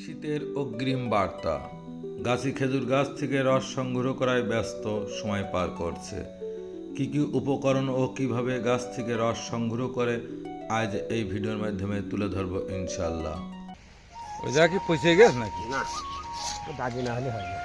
শীতের অগ্রিম বার্তা। গাছি খেজুর গাছ থেকে রস সংগ্রহ করায় ব্যস্ত সময় পার করছে। কি কি উপকরণ ও কীভাবে গাছ থেকে রস সংগ্রহ করে আজ এই ভিডিওর মাধ্যমে তুলে ধরবো ইনশাল্লাহ ওই জায়গা কি পৌঁছে গেছে নাকি? না দাগি না হলে হয় না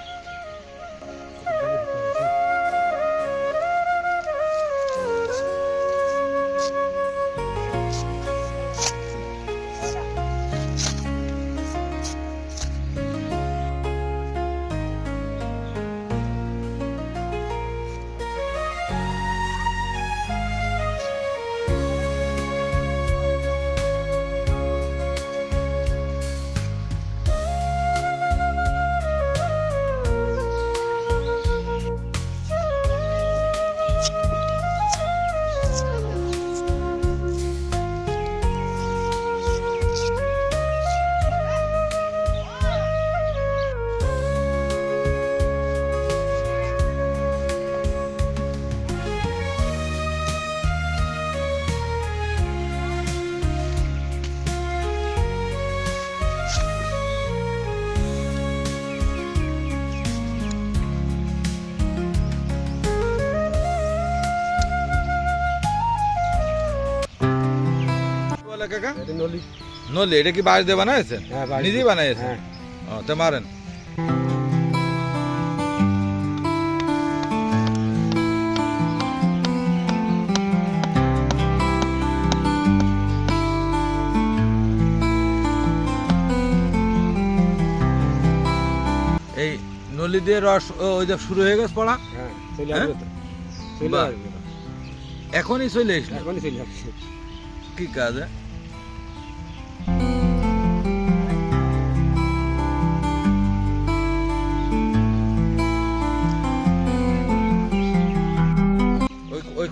বলে কাকা? নলি। নলি এটা কি বাড়িতে বানাইছেন? হ্যাঁ, নিজেই বানাইছেন? হ্যাঁ। ও তো মারেন। এই নলি দিয়ে রস ওই যে শুরু হয়ে গেছে পড়া? হ্যাঁ। এখনই চলে চলে কি কাজ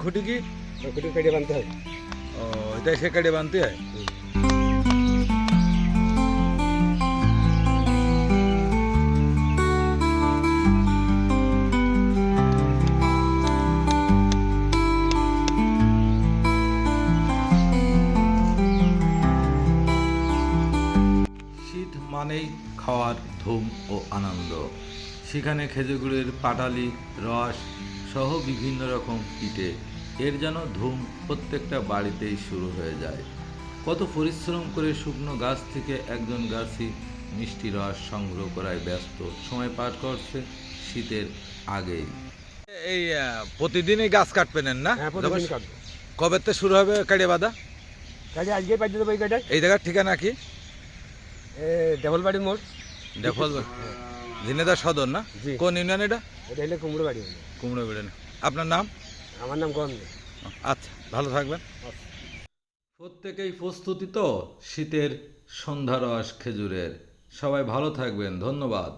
ওই খুঁটি কেটে বানতে হয়। ও এটা সে কাটে বানতে হয়? শীত মানেই খাওয়ার ধুম ও আনন্দ। সেখানে খেজুরের পাটালি রস সহ বিভিন্ন রকম পিঠে এর যেন ধুম প্রত্যেকটা বাড়িতেই শুরু হয়ে যায়। কত পরিশ্রম করে শুকনো গাছ থেকে একজন গাছই মিষ্টি রস সংগ্রহ করায় ব্যস্ত। সময় পার করছে শীতের আগেই। এই প্রতিদিনই গাছ কাটবেন না? হ্যাঁ কবে থেকে শুরু হবে কাটে বাঁধা? কাজে আজকে পাঠিয়ে দেবো এই কাটায় এই জায়গার ঠিকানা কি? এ ডবল বাড়ির মোড় দেখল ঝিনেদার সদর না? কোন ইউনিয়ন এটা? এটা হলে কুমড়ো বাড়ি কুমড়ো বেড়ে আপনার নাম? আমার নাম গন্ধ। আচ্ছা ভালো থাকবেন। প্রত্যেকেই প্রস্তুতি তো শীতের সন্ধ্যা রস খেজুরের। সবাই ভালো থাকবেন ধন্যবাদ।